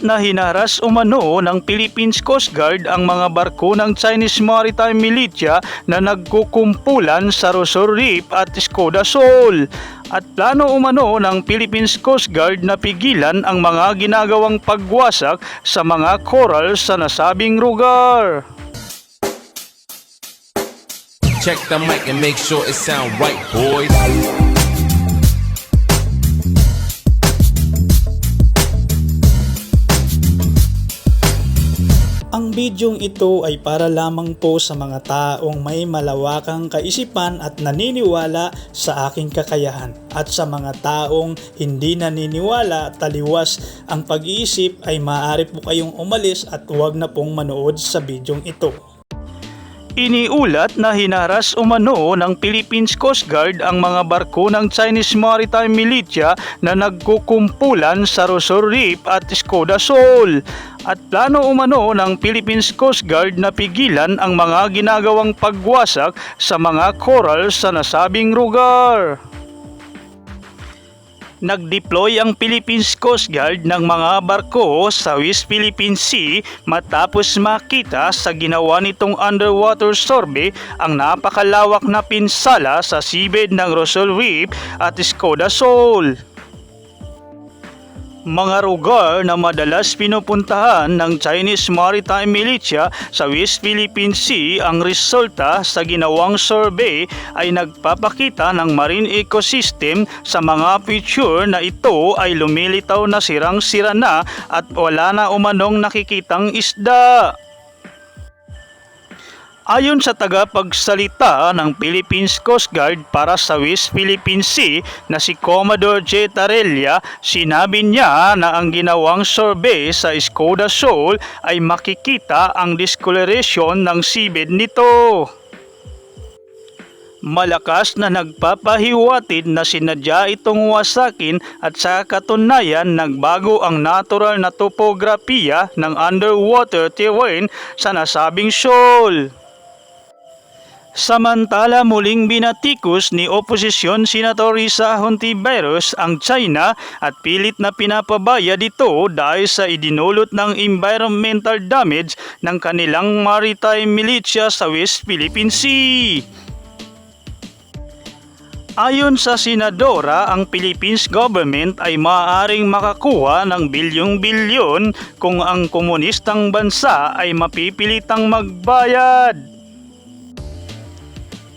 na hinaras umano ng Philippines Coast Guard ang mga barko ng Chinese Maritime Militia na nagkukumpulan sa Rosor Reef at Skoda Shoal. At plano umano ng Philippines Coast Guard na pigilan ang mga ginagawang pagwasak sa mga coral sa nasabing lugar. Check the mic and make sure it sound right, boys. Ang bidyong ito ay para lamang po sa mga taong may malawakang kaisipan at naniniwala sa aking kakayahan. At sa mga taong hindi naniniwala taliwas ang pag-iisip ay maaari po kayong umalis at huwag na pong manood sa bidyong ito. Iniulat na hinaras umano ng Philippines Coast Guard ang mga barko ng Chinese Maritime Militia na nagkukumpulan sa Rosor Reef at Skoda Shoal. At plano umano ng Philippines Coast Guard na pigilan ang mga ginagawang pagwasak sa mga coral sa nasabing lugar. Nag-deploy ang Philippines Coast Guard ng mga barko sa West Philippine Sea matapos makita sa ginawa nitong underwater survey ang napakalawak na pinsala sa seabed ng Rosal Reef at Skoda Shoal. Mga lugar na madalas pinupuntahan ng Chinese Maritime Militia sa West Philippine Sea ang resulta sa ginawang survey ay nagpapakita ng marine ecosystem sa mga picture na ito ay lumilitaw na sirang-sira na at wala na umanong nakikitang isda. Ayon sa tagapagsalita ng Philippines Coast Guard para sa West Philippine Sea na si Commodore J. Tarella, sinabi niya na ang ginawang survey sa Skoda Shoal ay makikita ang discoloration ng seabed nito. Malakas na nagpapahiwatig na sinadya itong wasakin at sa katunayan nagbago ang natural na topografiya ng underwater terrain sa nasabing shoal. Samantala muling binatikos ni Oposisyon Senator Risa Hontiveros ang China at pilit na pinapabaya dito dahil sa idinulot ng environmental damage ng kanilang maritime militia sa West Philippine Sea. Ayon sa senadora, ang Philippines government ay maaaring makakuha ng bilyong-bilyon kung ang komunistang bansa ay mapipilitang magbayad.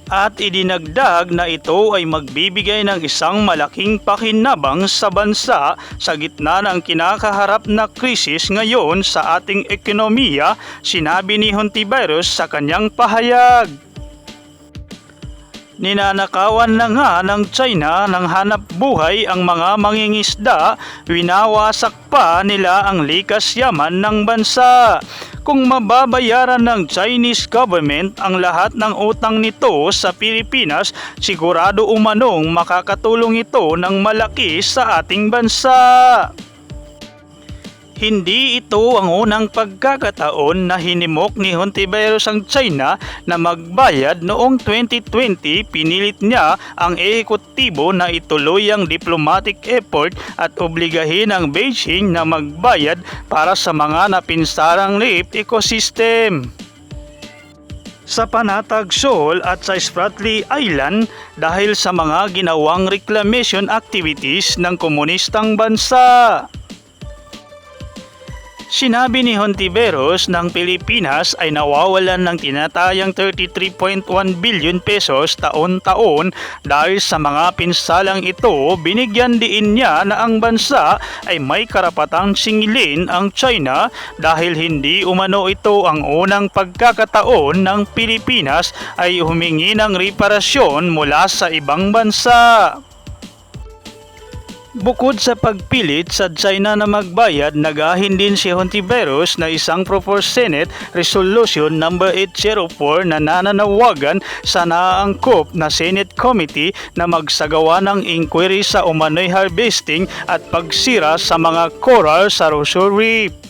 At idinagdag na ito ay magbibigay ng isang malaking pakinabang sa bansa sa gitna ng kinakaharap na krisis ngayon sa ating ekonomiya, sinabi ni Hontiveros sa kanyang pahayag. Ninanakawan na nga ng China ng hanap buhay ang mga mangingisda, winawasak pa nila ang likas yaman ng bansa. Kung mababayaran ng Chinese government ang lahat ng utang nito sa Pilipinas, sigurado umanong makakatulong ito ng malaki sa ating bansa. Hindi ito ang unang pagkakataon na hinimok ni Hontiveros ang China na magbayad noong 2020 pinilit niya ang ehekutibo na ituloy ang diplomatic effort at obligahin ang Beijing na magbayad para sa mga napinsarang reef ecosystem sa Panatag Shoal at sa Spratly Island dahil sa mga ginawang reclamation activities ng komunistang bansa. Sinabi ni Hontiveros ng Pilipinas ay nawawalan ng tinatayang 33.1 billion pesos taon-taon dahil sa mga pinsalang ito, binigyan diin niya na ang bansa ay may karapatang singilin ang China dahil hindi umano ito ang unang pagkakataon ng Pilipinas ay humingi ng reparasyon mula sa ibang bansa. Bukod sa pagpilit sa China na magbayad, nagahin din si Hontiveros na isang proposed Senate Resolution No. 804 na nananawagan sa naaangkop na Senate Committee na magsagawa ng inquiry sa umano'y harvesting at pagsira sa mga coral sa Roseau Reef.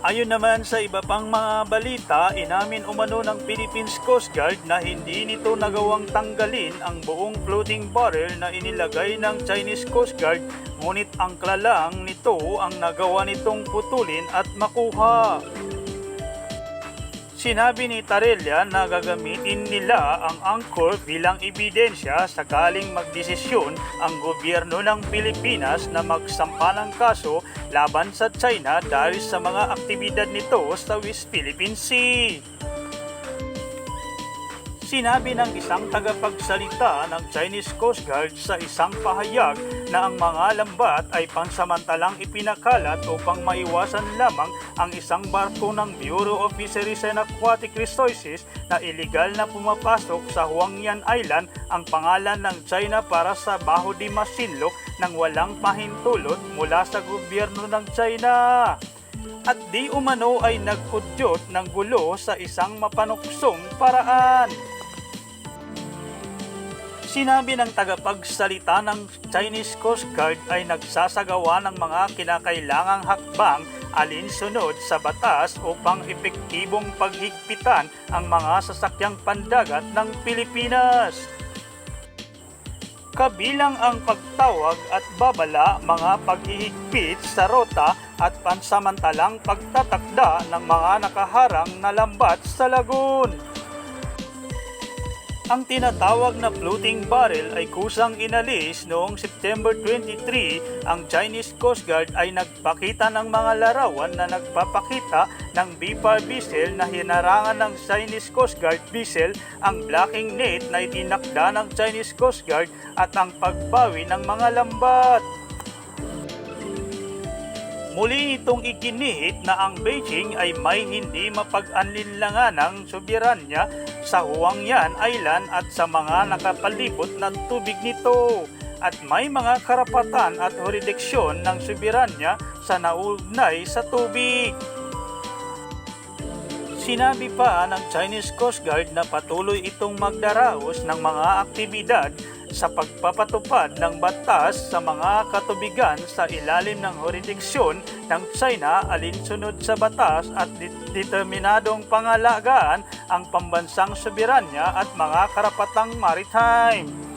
Ayon naman sa iba pang mga balita, inamin umano ng Philippines Coast Guard na hindi nito nagawang tanggalin ang buong floating barrel na inilagay ng Chinese Coast Guard ngunit ang klalang nito ang nagawa nitong putulin at makuha. Sinabi ni Tarella na gagamitin nila ang angkor bilang ebidensya sakaling magdesisyon ang gobyerno ng Pilipinas na magsampa ng kaso laban sa China dahil sa mga aktibidad nito sa West Philippine Sea. Sinabi ng isang tagapagsalita ng Chinese Coast Guard sa isang pahayag na ang mga lambat ay pansamantalang ipinakalat upang maiwasan lamang ang isang barko ng Bureau of Fisheries and Aquatic Resources na iligal na pumapasok sa Huangyan Island ang pangalan ng China para sa Baho de Masinloc nang walang pahintulot mula sa gobyerno ng China at di umano ay nagkudyot ng gulo sa isang mapanuksong paraan. Sinabi ng tagapagsalita ng Chinese Coast Guard ay nagsasagawa ng mga kinakailangang hakbang alinsunod sa batas upang epektibong paghigpitan ang mga sasakyang pandagat ng Pilipinas kabilang ang pagtawag at babala mga paghihigpit sa rota at pansamantalang pagtatakda ng mga nakaharang na lambat sa lagoon. Ang tinatawag na floating barrel ay kusang inalis noong September 23. Ang Chinese Coast Guard ay nagpakita ng mga larawan na nagpapakita ng BPAR vessel na hinarangan ng Chinese Coast Guard vessel ang blocking net na itinakda ng Chinese Coast Guard at ang pagbawi ng mga lambat. Muli itong iginihit na ang Beijing ay may hindi mapag-anlinlangan ng soberanya sa Huangyan Island at sa mga nakapalibot na tubig nito at may mga karapatan at jurisdiksyon ng soberanya sa naugnay sa tubig. Sinabi pa ng Chinese Coast Guard na patuloy itong magdaraos ng mga aktibidad sa pagpapatupad ng batas sa mga katubigan sa ilalim ng jurisdiksyon ng China alinsunod sa batas at determinadong pangalagaan ang pambansang soberanya at mga karapatang maritime.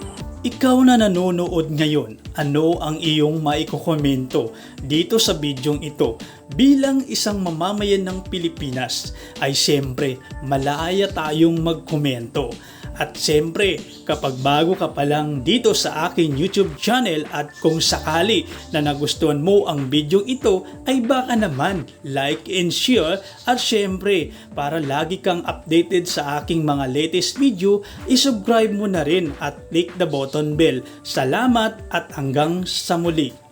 Ikaw na nanonood ngayon, ano ang iyong maikokomento dito sa bidyong ito? Bilang isang mamamayan ng Pilipinas ay siyempre malaya tayong magkomento. At siyempre, kapag bago ka pa lang dito sa aking YouTube channel at kung sakali na nagustuhan mo ang video ito, ay baka naman like and share at siyempre, para lagi kang updated sa aking mga latest video, isubscribe mo na rin at click the button bell. Salamat at hanggang sa muli.